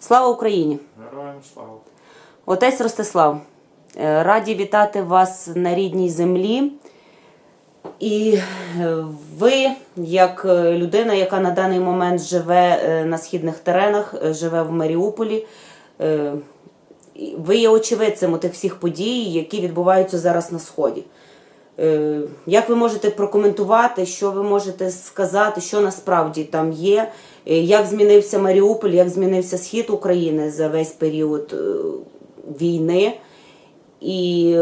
Слава Україні! Героям слава. Отець Ростислав, е, раді вітати вас на рідній землі. І е, ви, як е, людина, яка на даний момент живе на східних теренах, живе в Маріуполі, ви є очевидцем у тих всіх подій, які відбуваються зараз на Сході. Е, Як ви можете прокоментувати, що ви можете сказати, що насправді там є, Е, як змінився Маріуполь, як змінився схід України за весь період е, війни? І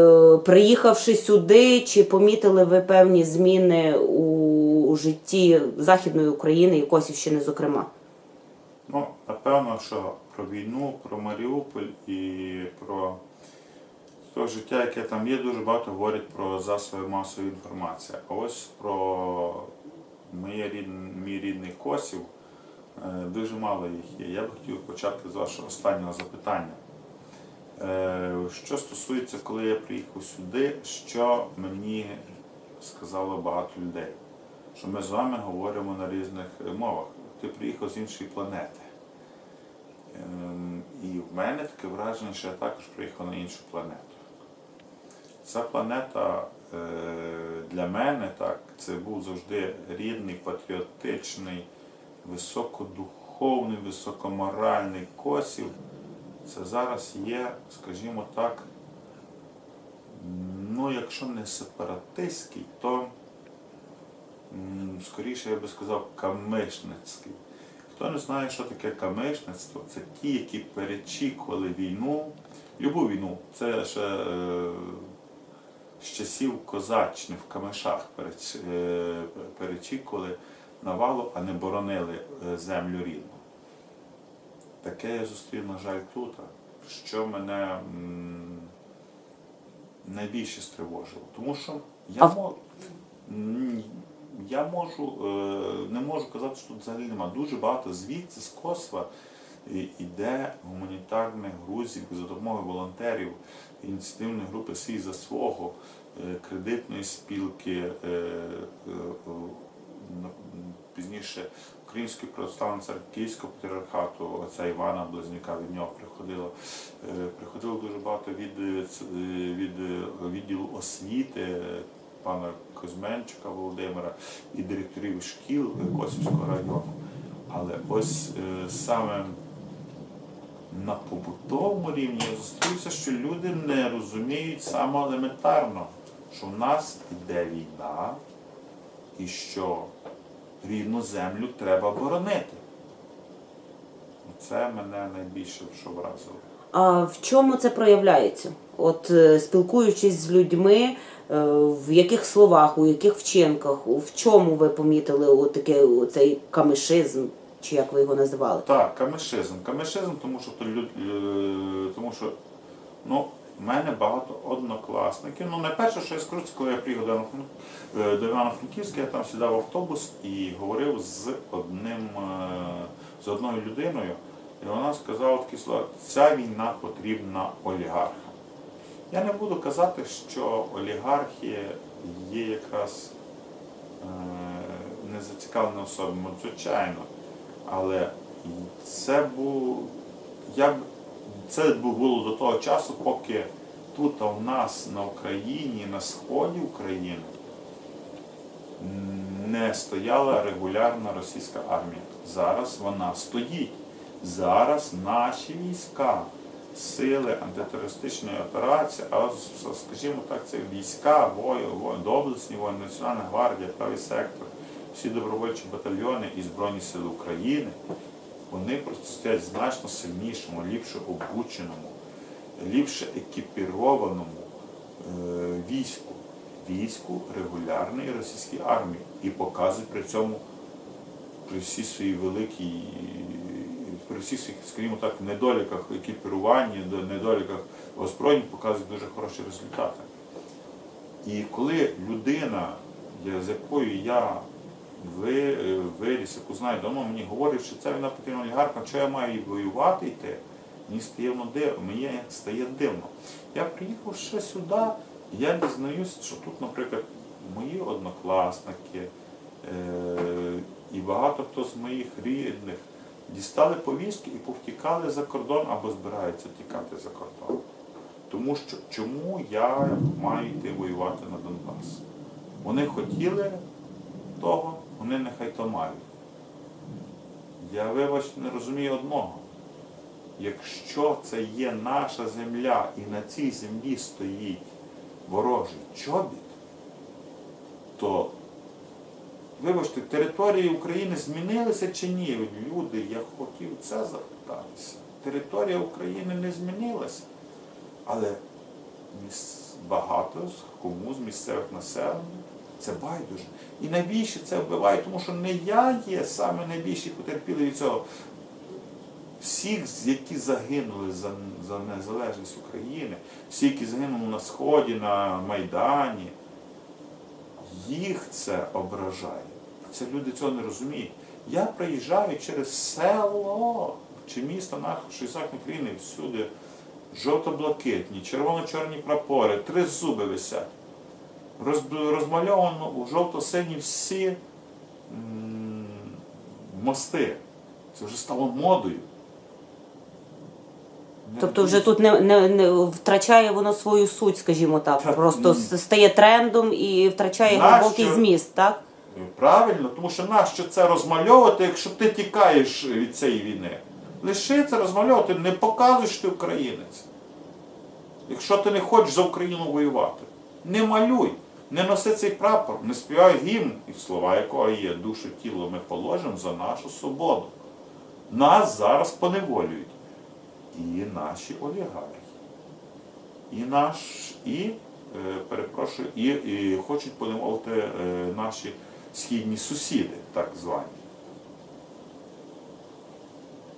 приїхавши сюди, чи помітили ви певні зміни у житті Західної України і Косівщини, зокрема? Ну, напевно, що про війну, про Маріуполь і про те життя, яке там є, дуже багато говорять про засоби масової інформації. А ось про моє мій рідний Косів е, дуже мало їх є. Я б хотів почати з вашого останнього запитання. Е, Що стосується, коли я приїхав сюди, що мені сказало багато людей? Що ми з вами говоримо на різних мовах. Ти приїхав з іншої планети. Ем, І в мене таке враження, що я також приїхав на іншу планету. Ця планета е, для мене так, це був завжди рідний, патріотичний, високодуховний, високоморальний косів. Це зараз є, скажімо так, ну, якщо не сепаратистський, то скоріше я би сказав камишницький. Хто не знає, що таке камишництво, це ті, які перечікували війну, любу війну, це ще е, з часів козачни в камишах е, перечікували навалу, а не боронили е, землю рідну. Таке я зустрів, на жаль, тут, що мене найбільше стривожило. Тому що я, я можу, е, не можу казати, що тут взагалі нема. Дуже багато звідси з Косова іде гуманітарних грузів за допомогою волонтерів, ініціативної групи «Свій за свого, е, кредитної спілки, е, е, пізніше Української православної церкви Київського патріархату, отця Івана Близнюка, від нього приходило. Приходило дуже багато від, від відділу освіти пана Козьменчика Володимира і директорів шкіл Косівського району. Але ось саме на побутовому рівні я зустрівся, що люди не розуміють саме елементарно, що в нас іде війна і що рідну землю треба боронити. Це мене найбільше що вразило. А в чому це проявляється? От е, спілкуючись з людьми, е, в яких словах, у яких вчинках, в чому ви помітили отаке, цей камишизм, чи як ви його називали? Так, камешизм. Камешизм, тому що то люд, е, тому що ну, в мене багато однокласників. Ну, найперше, що я скажу, це коли я приїхав до е, Івано-Франківська, я там сідав в автобус і говорив з одним е, з одною людиною, і вона сказала такі слова, ця війна потрібна олігархам. Я не буду казати, що олігархи є якраз е, незацікавлені особами, звичайно. Але це був. Я б це було до того часу, поки тут в нас на Україні, на сході України не стояла регулярна російська армія. Зараз вона стоїть. Зараз наші війська, сили антитерористичної операції, а скажімо так, це війська, вої, вої, доблесні воїни, Національна гвардія, правий сектор, всі добровольчі батальйони і Збройні Сили України, вони просто стоять значно сильнішому, ліпше обученому, ліпше екіпірованому е, війську, війську регулярної російської армії і показують при цьому при всій своїй великій, при всіх своїх, скажімо так, недоліках екіпірування, недоліках озброєнь показують дуже хороші результати. І коли людина, з якою я ви, е, виріс, яку знаю давно, мені говорить, що це вона потрібна олігархам, що я маю їй воювати йти, мені стає дивно, мені стає дивно. Я приїхав ще сюди, Я дізнаюсь, що тут, наприклад, мої однокласники е- і багато хто з моїх рідних дістали повістки і повтікали за кордон або збираються тікати за кордон. Тому що чому я маю йти воювати на Донбас? Вони хотіли того, вони нехай то мають. Я, вибачте, не розумію одного. Якщо це є наша земля і на цій землі стоїть ворожий чобіт, то, вибачте, території України змінилися чи ні? Люди, я хотів це запитатися. Територія України не змінилася, але багато кому з місцевих населення це байдуже. І найбільше це вбиває, тому що не я є саме найбільший потерпілий від цього. Всіх, які загинули за, за незалежність України, всі, які загинули на Сході, на Майдані, їх це ображає. Це люди цього не розуміють. Я приїжджаю через село чи місто нашої західної країни всюди жовто-блакитні, червоно-чорні прапори, три зуби висять. Роз- розмальовано у жовто-сині всі мости. Це вже стало модою. Тобто вже тут не, не, не втрачає воно свою суть, скажімо так. Просто стає трендом і втрачає глибокий зміст, так? Правильно, тому що нащо це розмальовувати, якщо ти тікаєш від цієї війни? Лиши це розмальовувати, не показуй, що ти українець. Якщо ти не хочеш за Україну воювати, не малюй, не носи цей прапор, не співай гімн, і слова якого є душу тіло ми положимо за нашу свободу. Нас зараз поневолюють. І наші олігархи, і наш, і, е, перепрошую, і, і хочуть поневолити е, наші східні сусіди, так звані.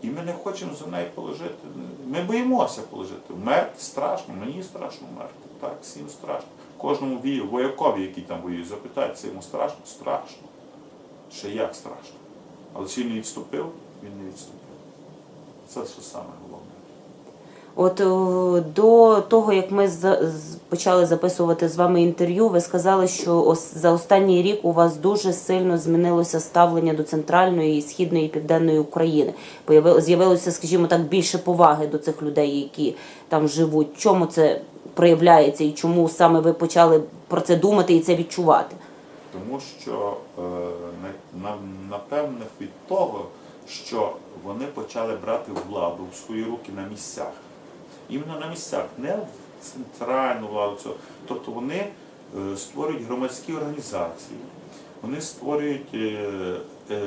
І ми не хочемо за неї положити. Ми боїмося положити. Мерти страшно, мені страшно мерти. Так, всім страшно. Кожному вію, воякові, який там воює, це йому страшно, страшно. Ще як страшно. Але чи він не відступив? Він не відступив. Це що саме головне. От е, до того, як ми почали записувати з вами інтерв'ю, ви сказали, що за останній рік у вас дуже сильно змінилося ставлення до центральної, східної і південної України. З'явилося, скажімо так, більше поваги до цих людей, які там живуть. Чому це проявляється і чому саме ви почали про це думати і це відчувати? Тому що е, на- на- напевне від того, що вони почали брати владу в свої руки на місцях. Іменно на місцях, не в центральну владу. Тобто вони е, створюють громадські організації, вони створюють е, е,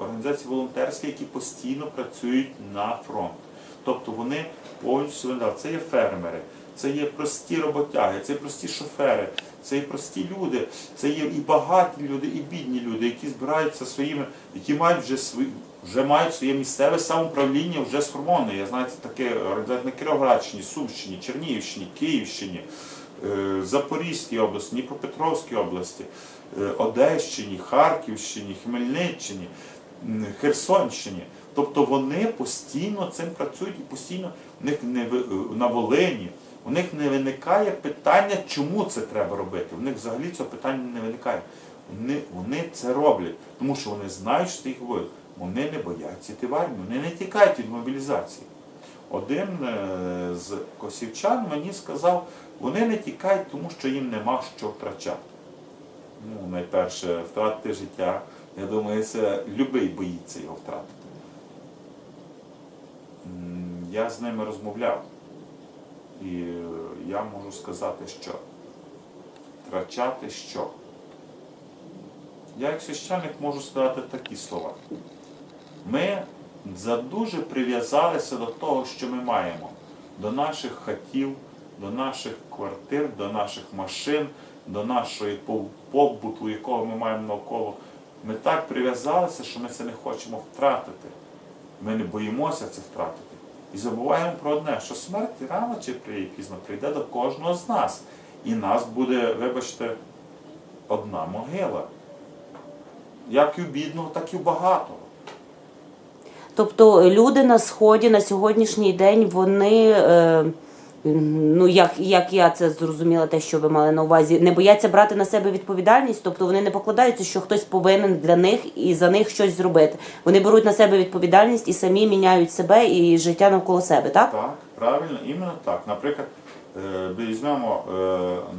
організації волонтерські, які постійно працюють на фронт. Тобто вони повністю. Це є фермери, це є прості роботяги, це є прості шофери, це є прості люди, це є і багаті люди, і бідні люди, які збираються своїми, які мають вже свої. Вже мають своє місцеве самоуправління вже сформоване. Я знаю, це таке на Кіровоградщині, Сумщині, Чернігівщині, Київщині, е, Запорізькій області, Дніпропетровській області, е, Одещині, Харківщині, Хмельниччині, Херсонщині. Тобто вони постійно цим працюють і постійно в них не е, на Волині. У них не виникає питання, чому це треба робити. У них взагалі цього питання не виникає. Вони, вони це роблять, тому що вони знають, що це їх воїн. Вони не бояться йти в армію, вони не тікають від мобілізації. Один е, з косівчан мені сказав, вони не тікають, тому що їм нема що втрачати. Ну, найперше, втратити життя. Я думаю, це любий боїться його втратити. Я з ними розмовляв. І е, я можу сказати, що втрачати що? Я як священник можу сказати такі слова. Ми задуже прив'язалися до того, що ми маємо, до наших хатів, до наших квартир, до наших машин, до нашої побуту, якого ми маємо навколо. Ми так прив'язалися, що ми це не хочемо втратити. Ми не боїмося це втратити. І забуваємо про одне, що смерть рано чи пізно прийде до кожного з нас. І нас буде, вибачте, одна могила. Як і у бідного, так і у багатого. Тобто люди на сході на сьогоднішній день вони е, ну як, як я це зрозуміла, те, що ви мали на увазі, не бояться брати на себе відповідальність, тобто вони не покладаються, що хтось повинен для них і за них щось зробити. Вони беруть на себе відповідальність і самі міняють себе і життя навколо себе, так? Так, правильно, іменно так. Наприклад, е, візьмемо е,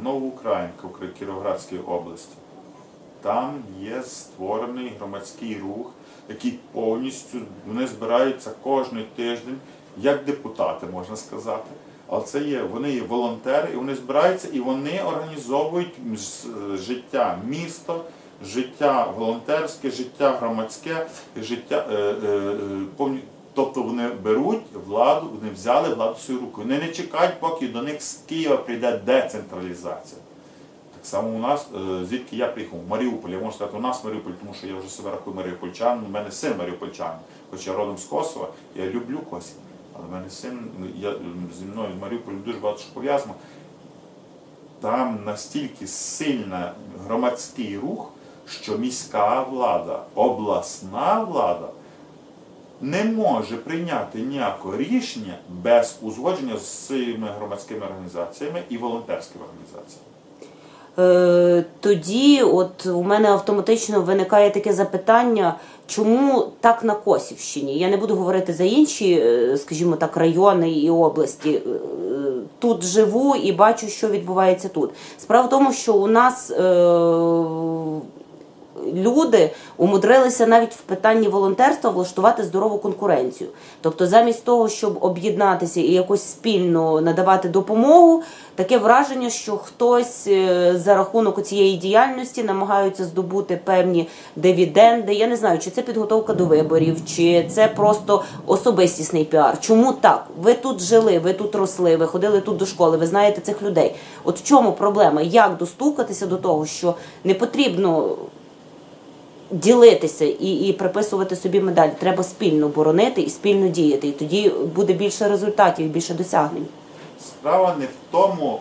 Нову Українку в Кіровоградській області. Там є створений громадський рух, який повністю вони збираються кожен тиждень, як депутати, можна сказати. Але це є, вони є волонтери, і вони збираються і вони організовують життя міста, життя волонтерське, життя громадське, життя е, е, повні. Тобто вони беруть владу, вони взяли владу свою руку. Вони не чекають, поки до них з Києва прийде децентралізація. Само у нас, е, звідки я приїхав, в Маріуполь, я можу сказати, у нас Маріуполь, тому що я вже себе рахую маріупольчаном, у мене син маріупольчанин, хоч я родом з Косова, я люблю Косів, але в мене син, я, зі мною в Маріуполі дуже багато що пов'язано. Там настільки сильний громадський рух, що міська влада, обласна влада не може прийняти ніякого рішення без узгодження з цими громадськими організаціями і волонтерськими організаціями. Е, тоді, от у мене автоматично виникає таке запитання, чому так на Косівщині? Я не буду говорити за інші, е, скажімо так, райони і області. Е, Тут живу і бачу, що відбувається тут. Справа в тому, що у нас люди умудрилися навіть в питанні волонтерства влаштувати здорову конкуренцію. Тобто, замість того, щоб об'єднатися і якось спільно надавати допомогу, таке враження, що хтось е, за рахунок цієї діяльності намагаються здобути певні дивіденди. Я не знаю, чи це підготовка до виборів, чи це просто особистісний піар. Чому так? Ви тут жили, ви тут росли, ви ходили тут до школи, ви знаєте цих людей. От в чому проблема? Як достукатися до того, що не потрібно ділитися і, і приписувати собі медаль. Треба спільно боронити і спільно діяти. І тоді буде більше результатів, більше досягнень. Справа не в тому,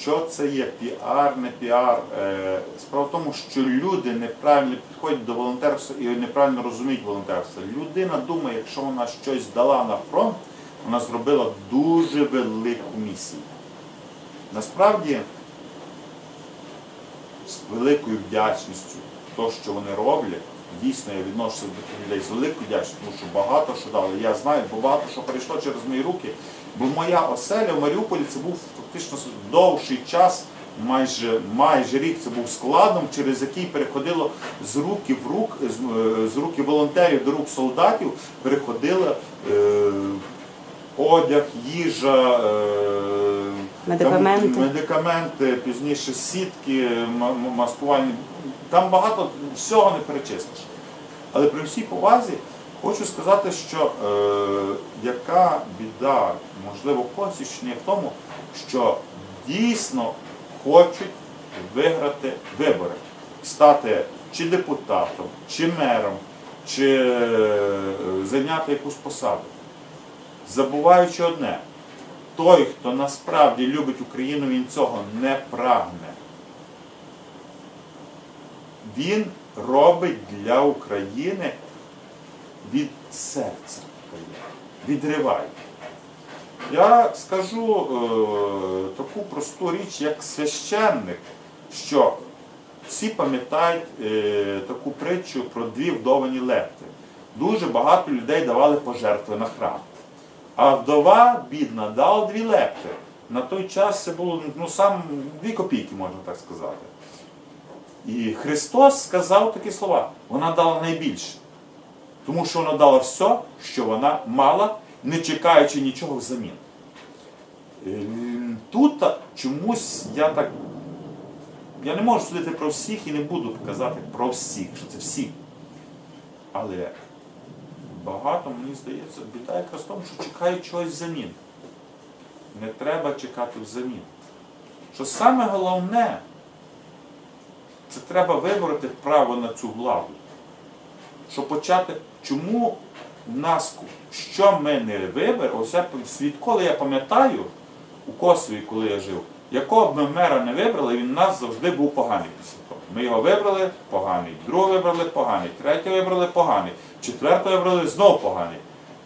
що це є піар, не піар. Е, Справа в тому, що люди неправильно підходять до волонтерства і неправильно розуміють волонтерство. Людина думає, якщо вона щось дала на фронт, вона зробила дуже велику місію. Насправді, з великою вдячністю, то, що вони роблять, дійсно я відношуся до тих людей з великою вдячністю, тому що багато що дали. Я знаю, бо багато що перейшло через мої руки. Бо моя оселя в Маріуполі це був фактично довший час, майже, майже рік це був складом, через який переходило з руки в рук, з, е, руки волонтерів до рук солдатів, переходило е, одяг, їжа. Е, Медикаменти. медикаменти, пізніше сітки, маскувальні. Там багато всього не перечислиш. Але при всій повазі хочу сказати, що е, яка біда, можливо, Косівщини в тому, що дійсно хочуть виграти вибори, стати чи депутатом, чи мером, чи е, зайняти якусь посаду. Забуваючи одне, той, хто насправді любить Україну, він цього не прагне. Він робить для України від серця, відриває. Я скажу е, таку просту річ, як священник, що всі пам'ятають е, таку притчу про дві вдовані лепти. Дуже багато людей давали пожертви на храм. А вдова, бідна, дала дві лепти. На той час це було ну, сам дві копійки, можна так сказати. І Христос сказав такі слова: вона дала найбільше. Тому що вона дала все, що вона мала, не чекаючи нічого взамін. Е, Тут чомусь я так. Я не можу судити про всіх і не буду казати про всіх, що це всі. Але багато, мені здається, біда якраз в тому, що чекають чогось взамін. Не треба чекати взамін. Що саме головне, це треба вибороти право на цю владу. Щоб почати, чому нас, що ми не виберемо, ось я, відколи я пам'ятаю, у Косові, коли я жив, якого б ми мера не вибрали, він нас завжди був поганий після того. Ми його вибрали поганий, другого вибрали поганий, третього вибрали поганий, четвертого вибрали знов поганий.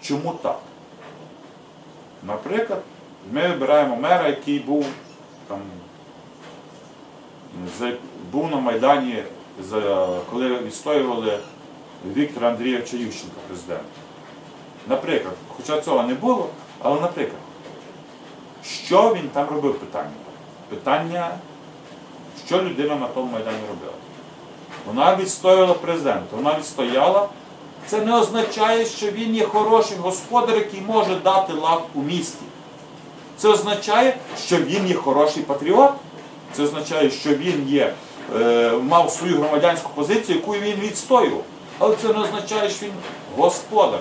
Чому так? Наприклад, ми вибираємо мера, який був там, був на Майдані, коли відстоювали Віктора Андрійовича Ющенка, президента. Наприклад, хоча цього не було, але наприклад, що він там робив питання? Питання, що людина на тому Майдані робила? Вона відстояла президента, вона відстояла. Це не означає, що він є хороший господар, який може дати лад у місті. Це означає, що він є хороший патріот. Це означає, що він є, е, мав свою громадянську позицію, яку він відстоював. Але це не означає, що він господар.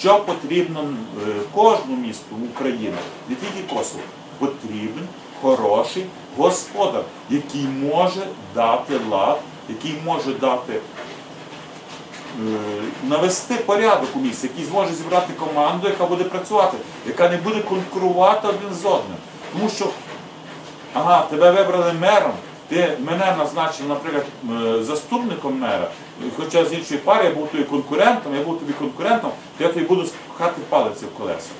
Що потрібно е, кожному місту України, не тільки Косово, потрібен хороший господар, який може дати лад, який може дати навести порядок у місті, який зможе зібрати команду, яка буде працювати, яка не буде конкурувати один з одним. Тому що, ага, тебе вибрали мером, ти мене назначив, наприклад, е, заступником мера, хоча з іншої пари я був тобі конкурентом, я був тобі конкурентом, то я тобі буду пхати палиці в колеса.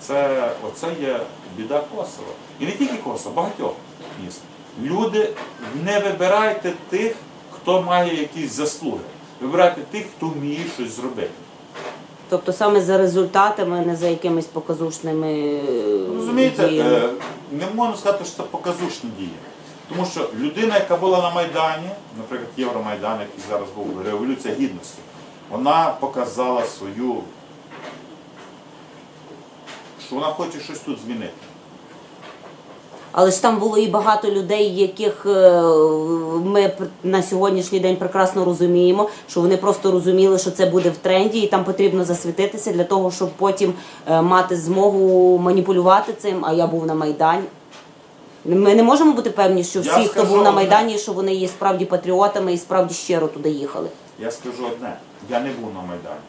Це, оце є біда Косова. І не тільки Косова, багатьох міст. Люди, не вибирайте тих, хто має якісь заслуги. Вибирайте тих, хто вміє щось зробити. Тобто саме за результатами, а не за якимись показушними е, Розумієте, діями. е, не можна сказати, що це показушні дії. Тому що людина, яка була на Майдані, наприклад, Євромайдан, який зараз був, Революція Гідності, вона показала свою, що вона хоче щось тут змінити. Але ж там було і багато людей, яких е, ми на сьогоднішній день прекрасно розуміємо, що вони просто розуміли, що це буде в тренді, і там потрібно засвітитися для того, щоб потім е, мати змогу маніпулювати цим. А я був на майдані. Ми не можемо бути певні, що Я всі, хто скажу був на майдані, що вони є справді патріотами і справді щиро туди їхали. Я скажу одне, я не був на Майдані.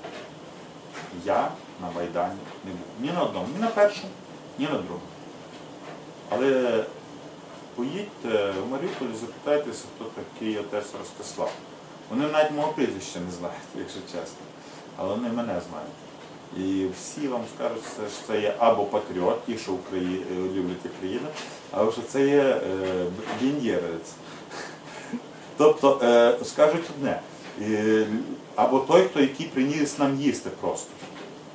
Я на Майдані не був. Ні на одному, ні на першому, ні на другому. Але поїдьте в Маріуполь і запитайтеся, хто такий отець Ростислав. Вони навіть мого прізвища не знають, якщо чесно. Але вони мене знають. І всі вам скажуть, що це- є або патріот, ті, що Украї... люблять Україну, або що це є е, бендєрець. Тобто е, скажуть одне, або той, хто який приніс нам їсти просто.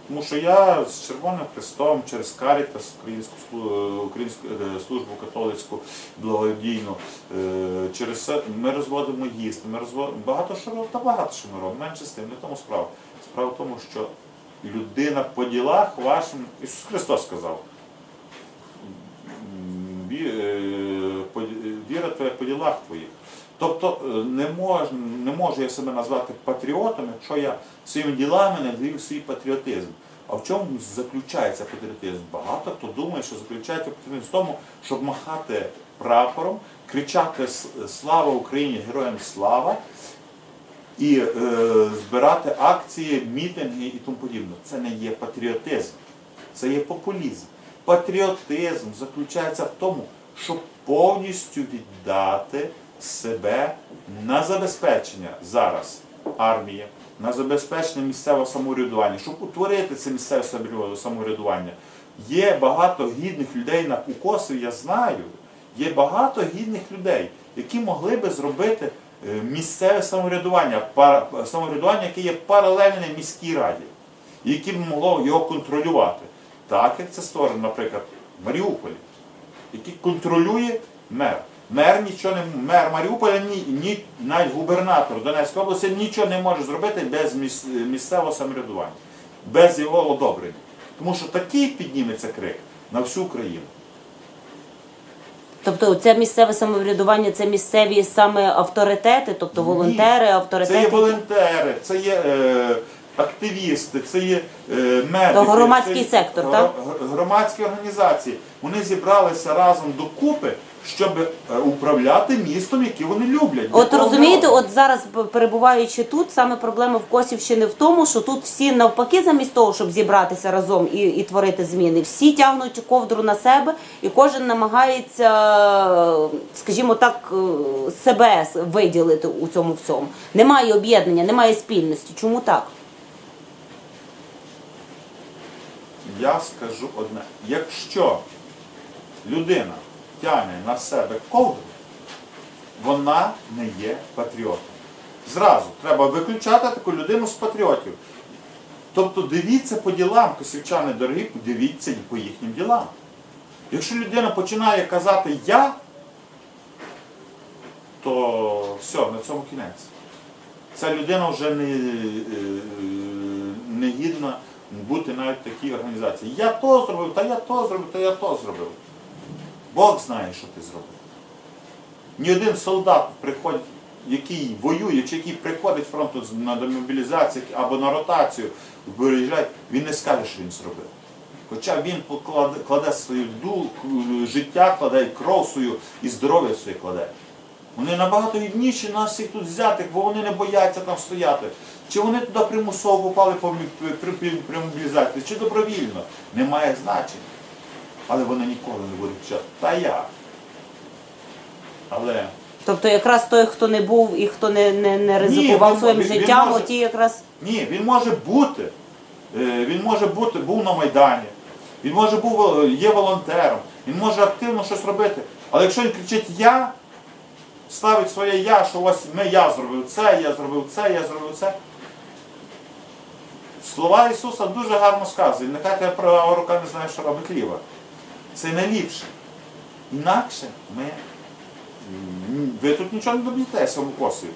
Тому що я з Червоним Христом через Карітас, Українську, Українську е, службу католицьку благодійну, е, через ми розводимо їсти, ми розводимо багато що робимо, та багато що ми робимо, менше з тим, не в тому справа. Справа в тому, що людина по ділах вашим, Ісус Христос сказав, е, віра твоя по ділах твоїх. Тобто е, не можу, не можу я себе назвати патріотом, якщо я своїми ділами не вдаю свій патріотизм. А в чому заключається патріотизм? Багато хто думає, що заключається патріотизм в тому, щоб махати прапором, кричати Слава Україні, героям слава! і е, збирати акції, мітинги і тому подібне. Це не є патріотизм, це є популізм. Патріотизм заключається в тому, щоб повністю віддати себе на забезпечення зараз армії, на забезпечення місцевого самоврядування, щоб утворити це місцеве самоврядування. Є багато гідних людей на у я знаю, є багато гідних людей, які могли би зробити е, місцеве самоврядування, самоврядування, яке є паралельне міській раді, яке б могло його контролювати. Так як це створено, наприклад, в Маріуполі, який контролює мер. Мер нічого не мер Маріуполя, ні, ні навіть губернатор Донецької області нічого не може зробити без місцевого самоврядування, без його одобрення. Тому що такий підніметься крик на всю Україну. Тобто це місцеве самоврядування, це місцеві саме авторитети, тобто волонтери, Ні. авторитети. Це є волонтери, це є е, активісти, це є е, медики. То громадський це є сектор, гро- так? Громадські організації. Вони зібралися разом докупи, щоб е, управляти містом, яке вони люблять. От розумієте, от зараз перебуваючи тут, саме проблема в Косівщині в тому, що тут всі навпаки, замість того, щоб зібратися разом і, і творити зміни, всі тягнуть ковдру на себе, і кожен намагається, скажімо так, е, себе виділити у цьому всьому. Немає об'єднання, немає спільності. Чому так? я скажу одне. Якщо людина тягне на себе ковдру, вона не є патріотом. Зразу треба виключати таку людину з патріотів. Тобто дивіться по ділам, косівчани дорогі, подивіться по їхнім ділам. Якщо людина починає казати я, то все, на цьому кінець. Ця людина вже не, е, не гідна бути навіть в такій організації. Я то зробив, та я то зробив, та я то зробив. Бог знає, що ти зробив. Ні один солдат приходить, який воює, чи який приходить фронту на демобілізацію або на ротацію, він не скаже, що він зробив. Хоча він покладе, кладе свою ду, життя, кладе і кров свою і здоров'я своє кладе. Вони набагато гідніші нас всіх тут взятих, бо вони не бояться там стояти. Чи вони туди примусово попали при, при, при мобілізації, чи добровільно, не має значення. Але вони ніколи не будуть кричати, та я. Але Тобто якраз той, хто не був і хто не, не, не ризикував він- своїм він- він життям, може- оті якраз. ні, він може бути. е, Він може бути, був на Майдані, він може був, е, є волонтером, він може активно щось робити. Але якщо він кричить я, ставить своє я, що ось ми я зробив це, я зробив це, я зробив це. Слова Ісуса дуже гарно сказують. Нехай твоя права рука не знає, що робить ліва. Це найліпше. Інакше ми. Ви тут нічого не доб'єтеся в Косові.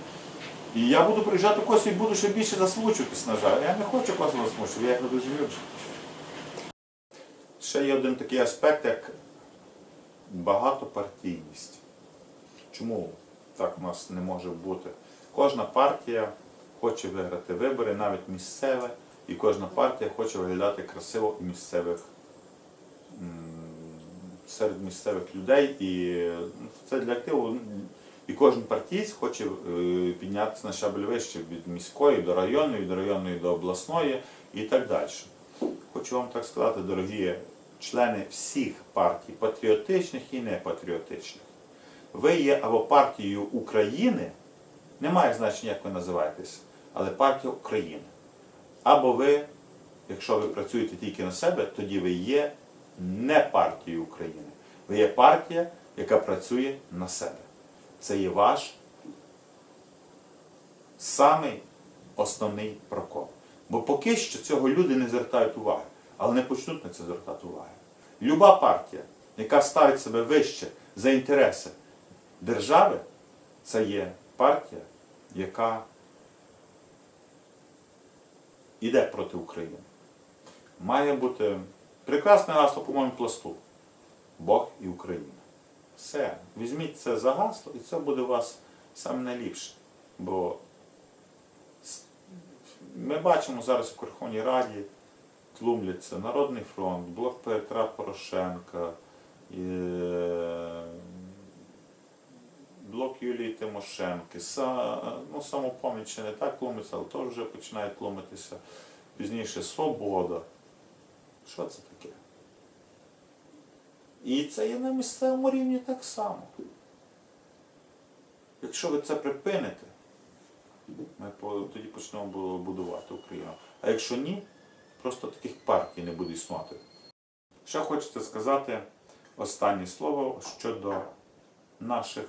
І я буду приїжджати в Косів і буду ще більше засмучуватись, на жаль. Я не хочу Косово засмучувати, я його дуже люблю. Ще є один такий аспект, як багатопартійність. Чому так у нас не може бути? Кожна партія хоче виграти вибори, навіть місцеве, і кожна партія хоче виглядати красиво у місцевих серед місцевих людей. І ну, це для активу. І кожен партієць хоче е, піднятися на щабель вище від міської до районної, від районної до обласної і так далі. Хочу вам так сказати, дорогі члени всіх партій, патріотичних і непатріотичних. Ви є або партією України, немає значення, як ви називаєтесь, але партія України. Або ви, якщо ви працюєте тільки на себе, тоді ви є не партією України. Ви є партія, яка працює на себе. Це є ваш самий основний прокол. Бо поки що цього люди не звертають уваги, але не почнуть на це звертати уваги. Люба партія, яка ставить себе вище за інтереси держави, це є партія, яка йде проти України. Має бути прекрасне гасло, по-моєму, пласту. Бог і Україна. Все, візьміть це за гасло, і це буде у вас саме найліпше. Бо ми бачимо зараз в Верховній Раді тлумляться Народний фронт, Блок Петра Порошенка, е, Блок Юлії Тимошенки, ну, самопоміч ще не так тлумиться, але теж вже починає тлумитися. Пізніше Свобода. Що це таке? І це є на місцевому рівні так само. Якщо ви це припините, ми тоді почнемо будувати Україну. А якщо ні, просто таких партій не буде існувати. Ще хочете сказати останнє слово щодо наших,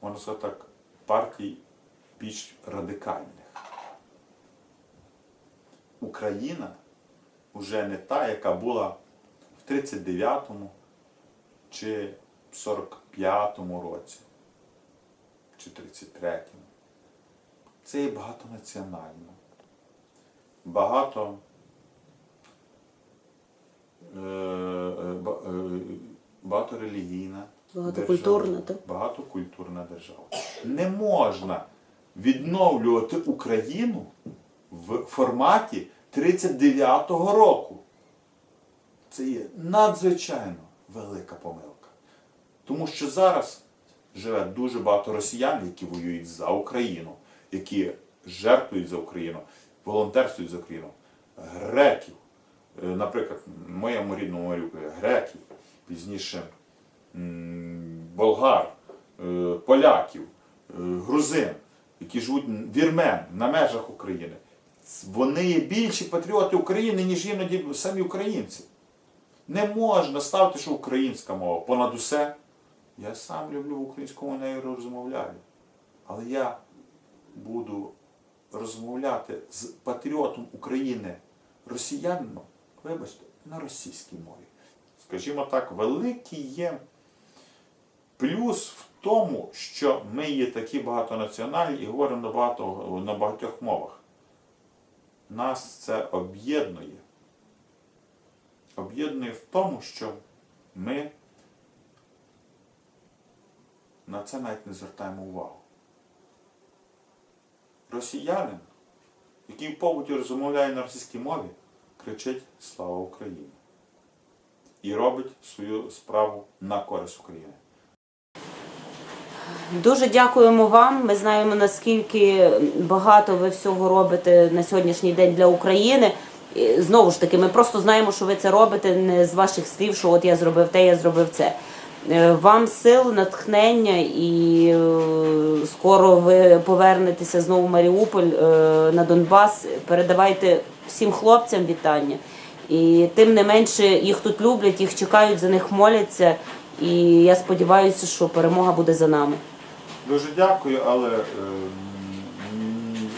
можна сказати так, партій більш радикальних. Україна вже не та, яка була в 39-му чи 45-му році, чи 33-му. Це є багатонаціонально, багато е, е, е, багаторелігійна Багатокультурна, держава, багатокультурна держава. Не можна відновлювати Україну в форматі 39-го року. Це є надзвичайно велика помилка. Тому що зараз живе дуже багато росіян, які воюють за Україну, які жертвують за Україну, волонтерствують за Україну, греків. Е, Наприклад, в моєму рідному Маріуполі греків, пізніше болгар, е, поляків, е, грузин, які живуть вірмен на межах України. Вони є більші патріоти України, ніж іноді самі українці. Не можна ставити, що українська мова понад усе. Я сам люблю українську нею розмовляю. Але я буду розмовляти з патріотом України росіянином, вибачте, на російській мові. Скажімо так, великий є плюс в тому, що ми є такі багатонаціональні і говоримо на багатьох мовах. Нас це об'єднує. Об'єднує в тому, що ми на це навіть не звертаємо увагу. Росіянин, який в побуті розмовляє на російській мові, кричить Слава Україні! І робить свою справу на користь України. Дуже дякуємо вам. Ми знаємо наскільки багато ви всього робите на сьогоднішній день для України. І Знову ж таки, ми просто знаємо, що ви це робите не з ваших слів, що от я зробив те, я зробив це. Е, Вам сил, натхнення і е, скоро ви повернетеся знову в Маріуполь е, на Донбас. Передавайте всім хлопцям вітання. І тим не менше їх тут люблять, їх чекають, за них моляться. І я сподіваюся, що перемога буде за нами. Дуже дякую, але е,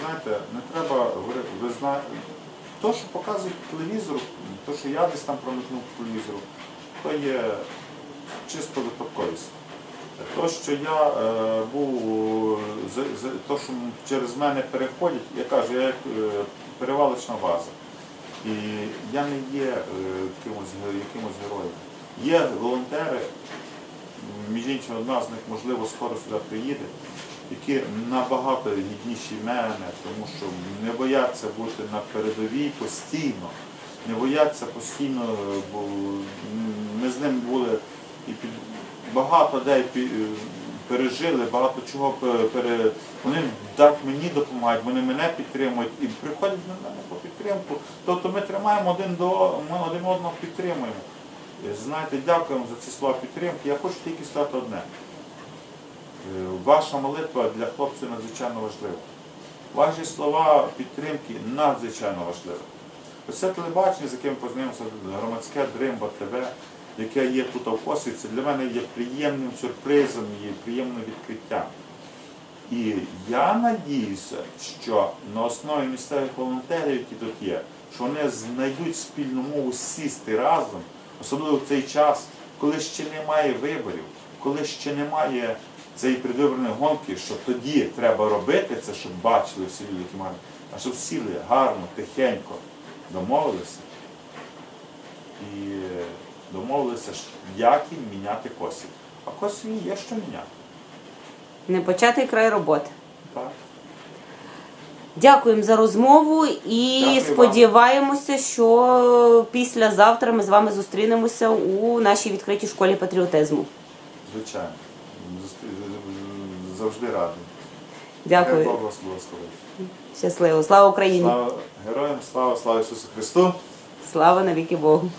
знаєте, не треба говорити. Ви знаєте, то, що показують по телевізору, то, що я десь там промикнув по телевізору, то є чисто випадковість. То, що я е, був, то, що через мене переходять, я кажу, я як е, перевалочна база. І я не є е, якимось, якимось героєм. Є волонтери, між іншим, одна з них, можливо, скоро сюди приїде, які набагато гідніші мене, тому що не бояться бути на передовій постійно, не бояться постійно, бо ми з ним були і під багато де пережили, багато чого пе- пере... Вони так мені допомагають, вони мене підтримують і приходять на мене по підтримку. Тобто ми тримаємо один до ми один одного підтримуємо. Знаєте, дякуємо за ці слова підтримки. Я хочу тільки сказати одне. Е, Ваша молитва для хлопців надзвичайно важлива. Ваші слова підтримки надзвичайно важливі. Ось це телебачення, з яким познайомився громадське Дримба ТВ, яке є тут в Косові, це для мене є приємним сюрпризом, є приємним відкриттям. І я надіюся, що на основі місцевих волонтерів, які тут є, що вони знайдуть спільну мову сісти разом, особливо в цей час, коли ще немає виборів, коли ще немає цієї предвиборної гонки, що тоді треба робити це, щоб бачили всі люди, які мають, а щоб сіли гарно, тихенько, домовилися і домовилися, як їм міняти косів. А косів є що міняти. Непочатий край роботи. Так. Дякуємо за розмову і Дякую вам. сподіваємося, що післязавтра ми з вами зустрінемося у нашій відкритій школі патріотизму. Звичайно. Завжди радий. Дякую. Бог вас благословить. Щасливо. Слава Україні! Слава героям, слава, слава Ісусу Христу. Слава навіки Богу!